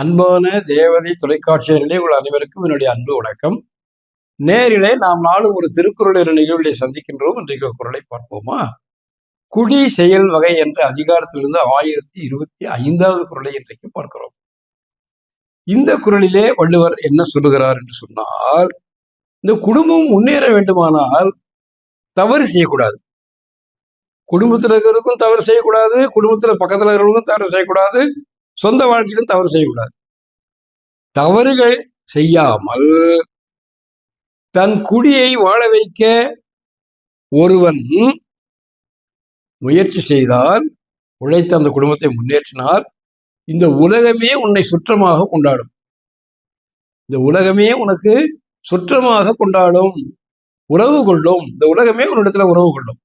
அன்பான தேவதை தொலைக்காட்சியர்களே உங்கள் அனைவருக்கும் என்னுடைய அன்பு வணக்கம். நேரிலே நாம் நாளும் ஒரு திருக்குறள் என்ற நிகழ்வுகளை சந்திக்கின்றோம். இன்றைக்கு குரலை பார்ப்போமா? குடி செயல் வகை என்ற அதிகாரத்திலிருந்து ஆயிரத்தி இருபத்தி ஐந்தாவது குரலை இன்றைக்கு பார்க்கிறோம். இந்த குரலிலே வள்ளுவர் என்ன சொல்லுகிறார் என்று சொன்னால் இந்த குடும்பம் முன்னேற வேண்டுமானால் தவறு செய்யக்கூடாது. குடும்பத்தில் இருக்கிறதுக்கும் தவறு செய்யக்கூடாது குடும்பத்துல பக்கத்துல இருக்கிறவங்களுக்கும் தவறு செய்யக்கூடாது சொந்த வாழ்க்கையிலும் தவறு செய்யக்கூடாது. தவறுகள் செய்யாமல் தன் குடியை வாழ வைக்க ஒருவன் முயற்சி செய்தால் உழைத்து அந்த குடும்பத்தை முன்னேற்றினால் இந்த உலகமே உன்னை சுற்றமாக கொண்டாடும். இந்த உலகமே உனக்கு சுற்றமாக கொண்டாடும். உறவு கொள்ளும். இந்த உலகமே உன்னிடத்துல உறவு கொள்ளும்.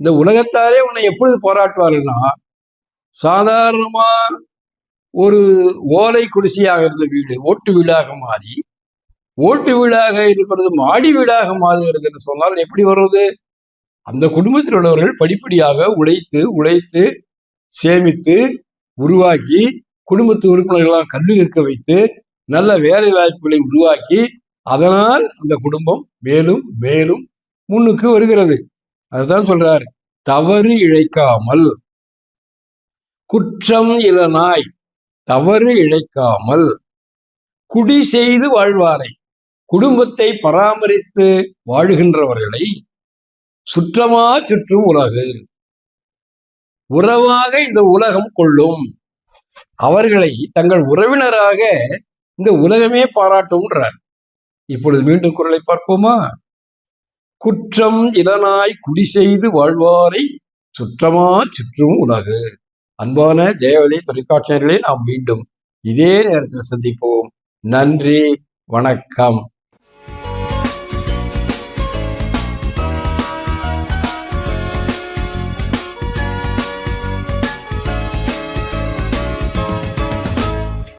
இந்த உலகத்தாரே உன்னை எப்பொழுது பாராட்டுவார்கள்னா சாதாரணமா ஒரு ஓலை குடிசையாக இருந்த வீடு ஓட்டு வீடாக மாறி ஓட்டு வீடாக இருக்கிறது மாடி வீடாக மாறுகிறது என்று சொன்னால் எப்படி வருவது அந்த குடும்பத்தில் உள்ளவர்கள் படிப்படியாக உழைத்து உழைத்து சேமித்து உருவாக்கி குடும்பத்து உறுப்பினர்களெல்லாம் கல்வி கற்க வைத்து நல்ல வேலை வாய்ப்புகளை உருவாக்கி அதனால் அந்த குடும்பம் மேலும் மேலும் முன்னுக்கு வருகிறது. அதுதான் சொல்றார் தவறு இழைக்காமல் குற்றம் இலனாய் தவறு இழைக்காமல் குடி செய்து வாழ்வாரை. குடும்பத்தை பராமரித்து வாழுகின்றவர்களை சுற்றமா சுற்றும் உலகு. உறவாக இந்த உலகம் கொள்ளும். அவர்களை தங்கள் உறவினராக இந்த உலகமே பாராட்டும்ன்றார். இப்பொழுது மீண்டும் குரலை பார்ப்போமா? குற்றம் இளனாய் குடி செய்து வாழ்வாரை சுற்றமா சுற்றும் உலகு. அன்பான தேவதை தொலைக்காட்சியர்களே நாம் மீண்டும் இதே நேரத்தில் சந்திப்போம். நன்றி வணக்கம்.